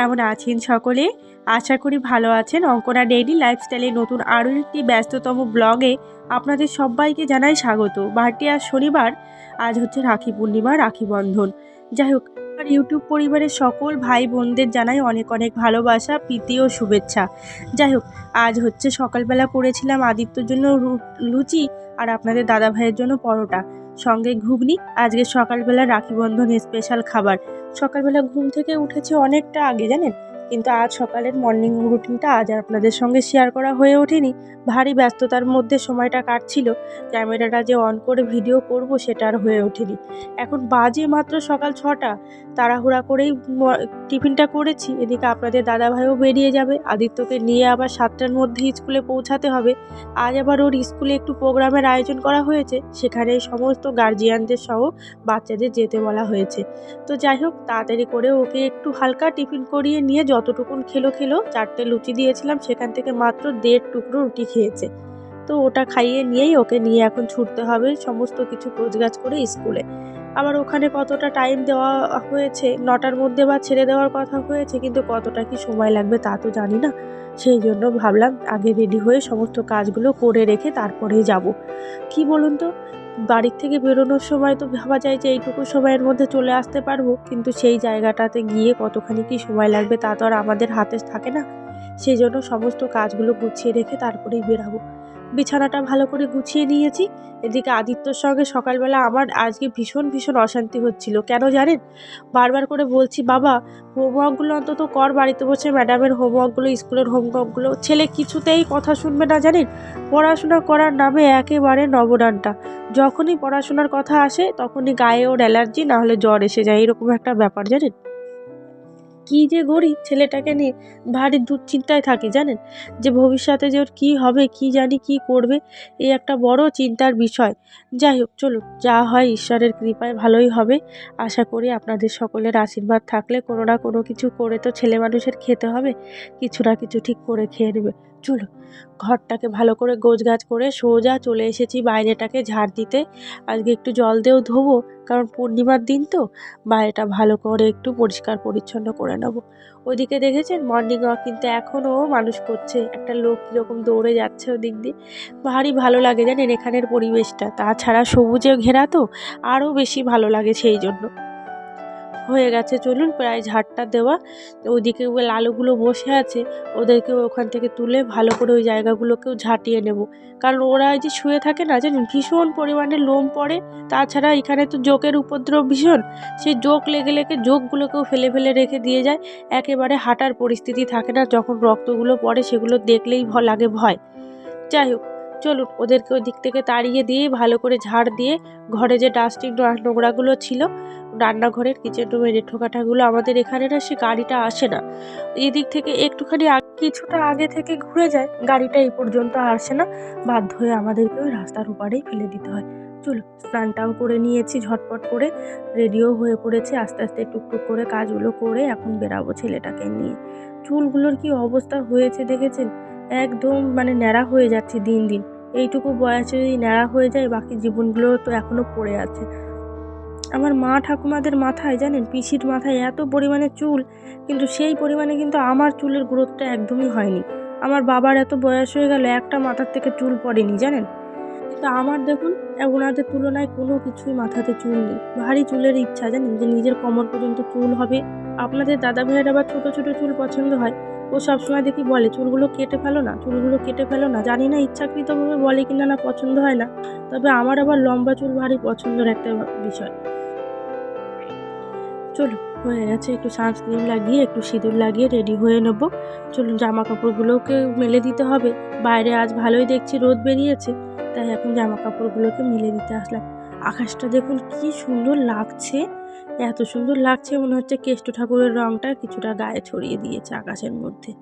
কেমন আছেন সকলে? আশা করি ভালো আছেন। অঙ্কনা ডেইলি লাইফস্টাইলে নতুন আরও একটি ব্যস্ততম ব্লগে আপনাদের সবাইকে জানাই স্বাগত। বারটি আজ শনিবার, আজ হচ্ছে রাখি পূর্ণিমা, রাখি বন্ধন। যাই হোক আর ইউটিউব পরিবারের সকল ভাই বোনদের জানাই অনেক অনেক ভালোবাসা, প্রীতি ও শুভেচ্ছা। যাই হোক, আজ হচ্ছে সকালবেলা করেছিলাম আদিত্যর জন্য লুচি আর আপনাদের দাদা ভাইয়ের জন্য পরোটা। সঙ্গে ঘুগনি, আজকে সকালবেলা রাখি বন্ধন স্পেশাল খাবার। সকালবেলা ঘুম থেকে উঠেছে অনেকটা আগে, জানেন? কিন্তু আজ সকালের মর্নিং রুটিনটা আজ আর আপনাদের সঙ্গে শেয়ার করা হয়ে ওঠেনি। ভারী ব্যস্ততার মধ্যে সময়টা কাটছিল। ক্যামেরাটা যে অন করে ভিডিও করব সেটা আর হয়ে ওঠেনি। এখন বাজে মাত্র সকাল ছটা। তাড়াহুড়া করেই টিফিনটা করেছি। এদিকে আপনাদের দাদা ভাইও বেরিয়ে যাবে। আদিত্যকে নিয়ে আবার সাতটার মধ্যে স্কুলে পৌঁছাতে হবে। আজ আবার ওর স্কুলে একটু প্রোগ্রামের আয়োজন করা হয়েছে। সেখানে সমস্ত গার্জিয়ানদের সহ বাচ্চাদের যেতে বলা হয়েছে। তো যাই হোক, তাড়াতাড়ি করে ওকে একটু হালকা টিফিন করিয়ে নিয়ে যতটুকুন খেলো খেলো, চারটে লুচি দিয়েছিলাম, সেখান থেকে মাত্র দেড় টুকরো রুটি খেয়েছে। তো ওটা খাইয়ে নিয়েই ওকে নিয়ে এখন ছুটতে হবে সমস্ত কিছু গোছগাছ করে স্কুলে। আবার ওখানে কতটা টাইম দেওয়া হয়েছে, নটার মধ্যে বা ছেড়ে দেওয়ার কথা হয়েছে, কিন্তু কতটা কি সময় লাগবে তা তো জানি না। সেই জন্য ভাবলাম আগে রেডি হয়ে সমস্ত কাজগুলো করে রেখে তারপরেই যাব। কি বলুন তো? বাড়ির থেকে বেরোনোর সময় তো ভাবা যায় যে এইটুকু সময়ের মধ্যে চলে আসতে পারব, কিন্তু সেই জায়গাটাতে গিয়ে কতখানি কি সময় লাগবে তা তো আর আমাদের হাতে থাকে না। সেই জন্য সমস্ত কাজগুলো গুছিয়ে রেখে তারপরেই বেরাবো। বিছানাটা ভালো করে গুছিয়ে নিয়েছি। এদিকে আদিত্যর সঙ্গে সকালবেলা আমার আজকে ভীষণ ভীষণ অশান্তি হচ্ছিল। কেন জানেন? বারবার করে বলছি, বাবা, হোমওয়ার্কগুলো অন্তত কর, বাড়িতে বসে ম্যাডামের হোমওয়ার্কগুলো, স্কুলের হোমওয়ার্কগুলো, ছেলে কিছুতেই কথা শুনবে না জানেন? পড়াশোনা করার নামে একেবারে নবডানটা যখনই পড়াশোনার কথা আসে, তখনই গায়ে ওর অ্যালার্জি না হলে জ্বর এসে যায়। এরকম একটা ব্যাপার, জানেন? কী যে গড়ি ছেলেটাকে নিয়ে ভারী দুশ্চিন্তায় থাকি, জানেন? যে ভবিষ্যতে যে ওর কী হবে, কী জানি কী করবে, এই একটা বড় চিন্তার বিষয়। যাই হোক, চলুন, যা হয় ঈশ্বরের কৃপায় ভালোই হবে। আশা করি আপনাদের সকলের আশীর্বাদ থাকলে কোনো না কোনো কিছু করে তো ছেলে মানুষের খেতে হবে। কিছু না কিছু ঠিক করে খেয়ে নেবে। চলো, ঘরটাকে ভালো করে গোছগাছ করে সোজা চলে এসেছি বাইরেটাকে ঝাড় দিতে। আজকে একটু জল দিয়েও ধোবো, কারণ পূর্ণিমার দিন তো। বাইরেটা ভালো করে একটু পরিষ্কার পরিচ্ছন্ন করে নেব। ওইদিকে দেখেছেন মর্নিং ওয়াক কিন্তু এখনও মানুষ করছে। একটা লোক কীরকম দৌড়ে যাচ্ছে ওদিক দিয়ে। ভারী ভালো লাগে জানেন এখানের পরিবেশটা। তাছাড়া সবুজে ঘেরা তো, আরও বেশি ভালো লাগে সেই জন্য। হয়ে গেছে। চলুন প্রায় ঝাড়টা দেওয়া। ওইদিকে ওই লালুগুলো বসে আছে। ওদেরকে ওখান থেকে তুলে ভালো করে ওই জায়গাগুলোকেও ঝাঁটিয়ে নেব। কারণ ওরা যে শুয়ে থাকে না, জানেন? ভীষণ পরিমাণে লোম পড়ে। তাছাড়া এখানে তো জোকের উপদ্রব ভীষণ। সেই জোক লেগে লেগে জোকগুলোকেও ফেলে ফেলে রেখে দিয়ে যায়। একেবারে হাঁটার পরিস্থিতি থাকে না। যখন রক্তগুলো পড়ে, সেগুলো দেখলেই লাগে ভয়। যাই হোক চলুন, ওদেরকে ওই দিক থেকে তাড়িয়ে দিয়ে, ভালো করে ঝাড় দিয়ে, ঘরে যে ডাস্টিং নোংরাগুলো ছিল, রান্নাঘরের কিচেন রুমের ঠোকাঠাগুলো আমাদের এখানে না, সে গাড়িটা আসে না। এদিক থেকে একটুখানি কিছুটা আগে থেকে ঘুরে যায়, গাড়িটা এই পর্যন্ত আসে না। বাধ্য হয়ে আমাদেরকে ওই রাস্তার ওপারেই ফেলে দিতে হয়। চলো স্নানটাও করে নিয়েছি, ঝটপট করে। রেডিও হয়ে পড়েছি, আস্তে আস্তে টুকটুক করে কাজগুলো করে এখন বেরাবো ছেলেটাকে নিয়ে। চুলগুলোর কি অবস্থা হয়েছে দেখেছেন? একদম মানে ন্যাড়া হয়ে যাচ্ছে দিন দিন। এইটুকু বয়সে যদি ন্যাড়া হয়ে যায়, বাকি জীবনগুলো তো এখনও পড়ে আছে। আমার মা ঠাকুমাদের মাথায়, জানেন, পিসির মাথায় এত পরিমাণে চুল, কিন্তু সেই পরিমাণে কিন্তু আমার চুলের গ্রোথটা একদমই হয়নি। আমার বাবার এত বয়স হয়ে গেল, একটা মাথার থেকে চুল পড়েনি, জানেন? কিন্তু আমার দেখুন, ওনাদের তুলনায় কোনো কিছুই মাথাতে চুল নেই। ভারী চুলের ইচ্ছা, জানেন, যে নিজের কোমর পর্যন্ত চুল হবে। আপনাদের দাদা ভাইয়ের আবার ছোটো ছোটো চুল পছন্দ হয়। ও সবসময় দেখি বলে, চুলগুলো কেটে ফেলো না, চুলগুলো কেটে ফেলো না। জানি না, ইচ্ছাকৃতভাবে বলে কিনা না, পছন্দ হয় না। তবে আমার আবার লম্বা চুল ভারী পছন্দের একটা বিষয়। চলো হয়ে গেছে, একটু সানস্ক্রিন লাগিয়ে, একটু সিঁদুর লাগিয়ে রেডি হয়ে নেব। চলুন জামা কাপড়গুলোকে মেলে দিতে হবে। বাইরে আজ ভালোই দেখছি রোদ বেরিয়েছে, তাই এখন জামা কাপড়গুলোকে মেলে দিতে আসলাম। আকাশটা দেখুন কি সুন্দর লাগছে। এত সুন্দর লাগছে মনে হচ্ছে কেষ্ট ঠাকুরের রঙটা কিছুটা গায়ে ছড়িয়ে দিয়েছে আকাশের মধ্যে।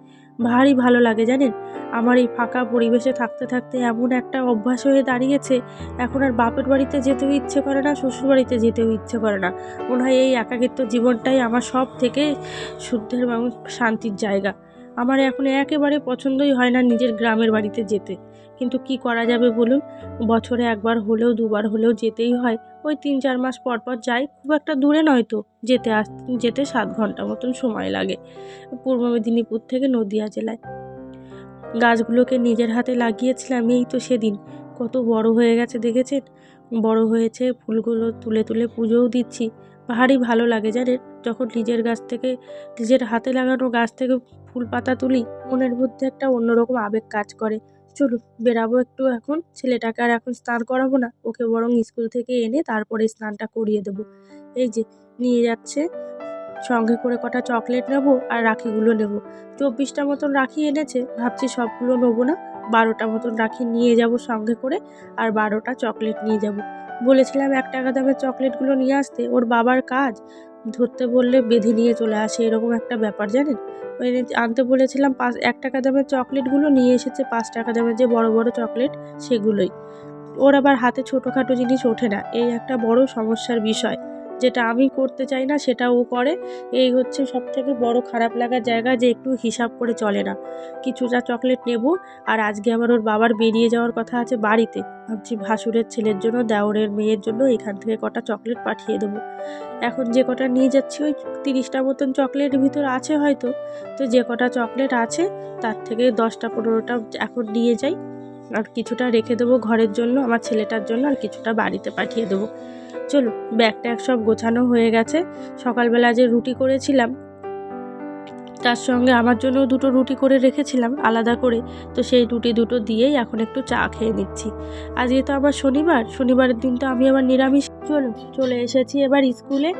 ভারী ভালো লাগে জানেন? আমার এই ফাঁকা পরিবেশে থাকতে থাকতে এমন একটা অভ্যাস হয়ে দাঁড়িয়েছে, এখন আর বাপের বাড়িতে যেতেও ইচ্ছে করে না, শ্বশুর বাড়িতে যেতেও ইচ্ছে করে না। মনে হয় এই একাকিত্ব জীবনটাই আমার সব থেকে শুদ্ধের এবং শান্তির জায়গা। আমার এখন একেবারে পছন্দই হয় না নিজের গ্রামের বাড়িতে যেতে। কিন্তু কি করা যাবে বলুন? বছরে একবার হলেও, দুবার হলেও যেতেই হয়। ওই তিন চার মাস পর পর যাই, খুব একটা দূরে নয় তো, যেতে আস, যেতে সাত ঘণ্টা মতন সময় লাগে পূর্ব মেদিনীপুর থেকে নদিয়া জেলায়। গাছগুলোকে নিজের হাতে লাগিয়েছিলাম এই তো সেদিন, কত বড় হয়ে গেছে দেখেছেন? বড় হয়েছে, ফুলগুলো তুলে তুলে পুজোও দিচ্ছি, ভারী ভালো লাগে জানেন, যখন নিজের গাছ থেকে, নিজের হাতে লাগানো গাছ থেকে ফুল পাতা তুলি, মনের মধ্যে একটা অন্যরকম আবেগ কাজ করে। চলুন বেরাবো একটু এখন। ছেলেটাকে আর এখন স্নান করাবো না, ওকে বরং স্কুল থেকে এনে তারপরে স্নানটা করিয়ে দেবো। এই যে, নিয়ে যাচ্ছে। সঙ্গে করে কটা চকলেট নেব আর রাখিগুলো নেব। চব্বিশটা মতন রাখি এনেছে, ভাবছি সবগুলো নেব না। বারোটা মতন রাখি নিয়ে যাব সঙ্গে করে আর বারোটা চকলেট নিয়ে যাব। বলেছিলাম এক টাকা দামের চকলেটগুলো নিয়ে আসতে, ওর বাবার কাজ। ধরতে বললে বেঁধে নিয়ে চলে আসে, এরকম একটা ব্যাপার জানেন? ওই আনতে বলেছিলাম পাঁচ, এক টাকা দামের চকলেটগুলো নিয়ে এসেছে পাঁচ টাকা দামের যে বড় বড় চকলেট সেগুলোই। ওর আবার হাতে ছোটোখাটো জিনিস ওঠে না। এই একটা বড় সমস্যার বিষয়। যেটা আমি করতে চাই না সেটা ও করে। এই হচ্ছে সব থেকে বড় খারাপ লাগার জায়গা যে একটু হিসাব করে চলে না। কিছুটা চকলেট নেব, আর আজকে আবার ওর বাবার বেরিয়ে যাওয়ার কথা আছে বাড়িতে। ভাবছি ভাসুরের ছেলের জন্য, দেওরের মেয়ের জন্য এখান থেকে কটা চকলেট পাঠিয়ে দেবো। এখন যে কটা নিয়ে যাচ্ছি, ওই তিরিশটা মতন চকলেট ভিতর আছে হয়তো। তো যে কটা চকলেট আছে, তার থেকে দশটা, পনেরোটা এখন নিয়ে যাই। আর কিছুটা রেখে দেবো ঘরের জন্য, আমার ছেলেটার জন্য, আর কিছুটা বাড়িতে পাঠিয়ে দেবো। চলো, ব্যাগটা এক সব গোছানো হয়ে গেছে। সকালবেলা যে রুটি করেছিলাম, তার সঙ্গে আমার জন্য দুটো রুটি করে রেখেছিলাম, আলাদা করে। তো সেই রুটি দুটো দিয়েই এখন একটু চা খেয়ে নিচ্ছি। আজকে তো আবার শনিবার, শনিবারের দিন তো আমি আবার নিরামিষ। চলো, চলে এসেছি এবার স্কুলে।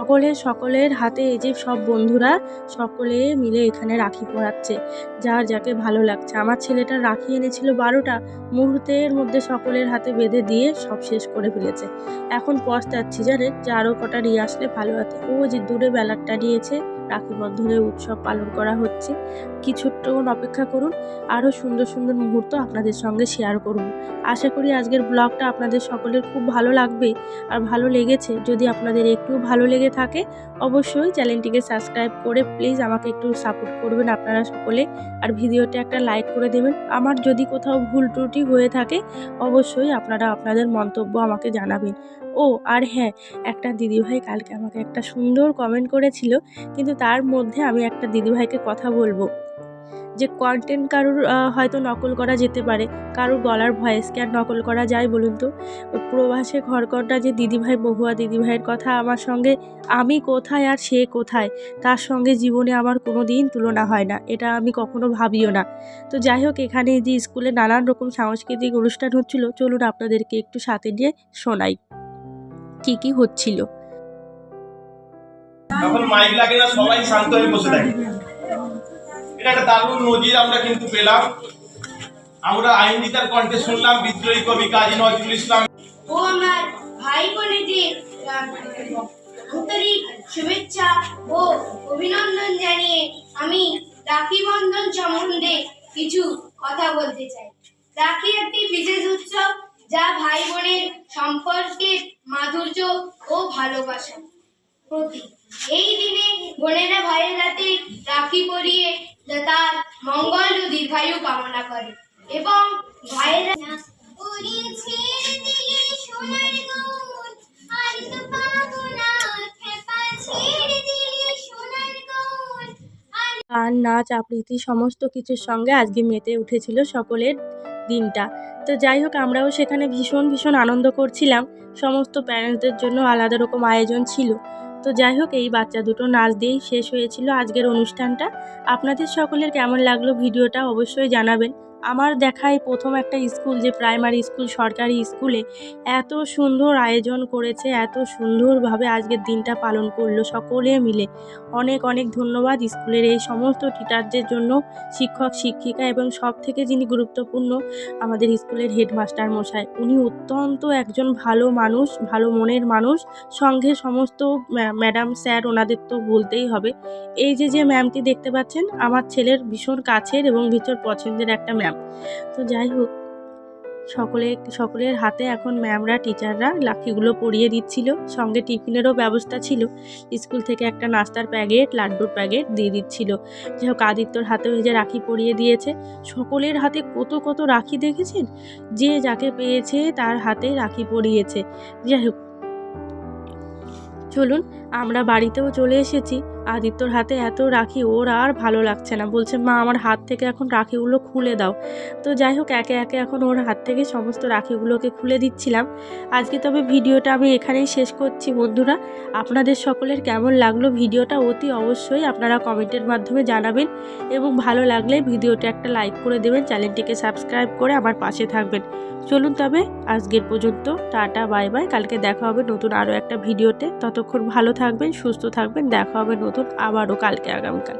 সকলে সকলের হাতে এই যে সব বন্ধুরা সকলে মিলে এখানে রাখি পরাচ্ছে। যার যাকে ভালো লাগছে। আমার ছেলেটা রাখি এনেছিল বারোটা। মুহূর্তের মধ্যে সকলের হাতে বেঁধে দিয়ে সব শেষ করে ফেলেছে। এখন পস্তাচ্ছি জানেন যে আরও কটা নিয়ে আসলে ভালো হতো ও যে দূরে বেলারটা নিয়েছে রাখি বন্ধনের উৎসব পালন করা হচ্ছে। কিছুক্ষণ অপেক্ষা করুন, আরও সুন্দর সুন্দর মুহূর্ত আপনাদের সঙ্গে শেয়ার করুন। আশা করি আজকের ব্লগটা আপনাদের সকলের খুব ভালো লাগবে আর ভালো লেগেছে। যদি আপনাদের একটু ভালো লেগে থাকে, অবশ্যই চ্যানেলটিকে সাবস্ক্রাইব করে প্লিজ আমাকে একটু সাপোর্ট করবেন আপনারা সকলে। আর ভিডিওটা একটা লাইক করে দেবেন। আমার যদি কোথাও ভুল ত্রুটি হয়ে থাকে, অবশ্যই আপনারা আপনাদের মন্তব্য আমাকে জানাবেন। ও, আর হ্যাঁ একটা দিদিভাই কালকে আমাকে একটা সুন্দর কমেন্ট করেছিল। কিন্তু তার মধ্যে আমি একটা দিদিভাইকে কথা বলব। যে কন্টেন্ট কারুর হয়তো নকল করা যেতে পারে। কারুর গলার ভয়েসকে আর নকল করা যায় বলুন তো? প্রবাসে ঘরকরটা যে দিদিভাই, মহুয়া দিদিভাইয়ের কথা আমার সঙ্গে, আমি কোথায় আর সে কোথায়? তার সঙ্গে জীবনে আমার কোনো দিন তুলনা হয় না। এটা আমি কখনো ভাবিও না। তো যাই হোক, এখানে যে স্কুলে নানান রকম সাংস্কৃতিক অনুষ্ঠান হচ্ছিল, চলুন আপনাদেরকে একটু সাথে নিয়ে শোনাই। কি কি হচ্ছিল? যখন মাইক লাগে না, সবাই শান্ত হয়ে বসে থাকে। এটা একটা দারুণ নজির আমরা কিন্তু পেলাম। আমরা আইনজিতার কণ্ঠে শুনলাম, বিদ্রোহী কবি কাজী নজরুল ইসলাম। ও আমার ভাই বোনেদের আন্তরিক শুভেচ্ছা ও অভিনন্দন জানিয়ে আমি রাখি বন্ধন সম্বন্ধে কিছু কথা বলতে চাই। রাখি একটি বিশেষ উৎসব যা ভাই বোনের সম্পর্কের মাধুর্য ও ভালোবাসা প্রতীক। এই দিনে বোনেরা ভাইয়ের হাতে রাখি পরিয়ে তার মঙ্গল ও দীর্ঘায়ু কামনা করে। এবং ভাইয়েরা উড়িয়ে ছেড়ে দিলে সোনার গৌন আর তো পাবো না খেপা। ছেড়ে দিলে সোনার গৌন আর গান নাচ আবৃত্তি সমস্ত কিছুর সঙ্গে আজকে মেতে উঠেছিল সকলের দিনটা। তো যাই হোক আমরাও সেখানে ভীষণ ভীষণ আনন্দ করছিলাম। সমস্ত প্যারেন্টসদের জন্য আলাদা রকম আয়োজন ছিল। তো যাই হোক, এই বাচ্চা দুটো নাচ দিয়েই শেষ হয়েছিল আজকের অনুষ্ঠানটা। আপনাদের সকলের কেমন লাগল ভিডিওটা অবশ্যই জানাবেন। আমার দেখায় প্রথম একটা স্কুল যে প্রাইমারি স্কুল, সরকারি স্কুলে এত সুন্দর আয়োজন করেছে, এত সুন্দরভাবে আজকের দিনটা পালন করল সকলে মিলে। অনেক অনেক ধন্যবাদ স্কুলের এই সমস্ত টিচারদের জন্য, শিক্ষক, শিক্ষিকা এবং সব থেকে যিনি গুরুত্বপূর্ণ আমাদের স্কুলের হেডমাস্টার মশাই। উনি অত্যন্ত একজন ভালো মানুষ, ভালো মনের মানুষ। সঙ্গে সমস্ত ম্যাডাম স্যার ওনাদের তো বলতেই হবে। এই যে যে ম্যামটি দেখতে পাচ্ছেন, আমার ছেলের ভীষণ কাছের এবং ভীষণ পছন্দের একটা ম্যাম তো যাই হোক, সকলে, সকলের হাতে এখন ম্যামরা, টিচাররা লাঠিগুলো পরিয়ে দিচ্ছিল। সঙ্গে টিফিনেরও ব্যবস্থা ছিল। স্কুল থেকে একটা নাস্তার প্যাকেট, লাড্ডুর প্যাকেট দিয়ে দিচ্ছিল। যাই হোক, আদিত্যর হাতে ওই যে রাখি পরিয়ে দিয়েছে। সকলের হাতে কত কত রাখি দেখেছেন? যে যাকে পেয়েছে তার হাতে রাখি পরিয়েছে। যাই হোক, চলুন, আমরা বাড়িতেও চলে এসেছি। আদিত্যর হাতে এত রাখি, ওর আর ভালো লাগছে না। বলছে, মা, আমার হাত থেকে এখন রাখিগুলো খুলে দাও। তো যাই হোক, একে একে এখন ওর হাত থেকে সমস্ত রাখিগুলোকে খুলে দিচ্ছিলাম। আজকে তবে ভিডিওটা আমি এখানেই শেষ করছি বন্ধুরা। আপনাদের সকলের কেমন লাগল ভিডিওটা অতি অবশ্যই আপনারা কমেন্টের মাধ্যমে জানাবেন এবং ভালো লাগলে ভিডিওটা একটা লাইক করে দেবেন, চ্যানেলটিকে সাবস্ক্রাইব করে আমার পাশে থাকবেন। চলুন তবে, আজকের পর্যন্ত টাটা, বাই বাই। কালকে দেখা হবে নতুন আরও একটা ভিডিওতে। ততক্ষণ ভালো থাকবেন, সুস্থ থাকবেন, দেখা হবে নতুন আবারও কালকে আগামীকাল।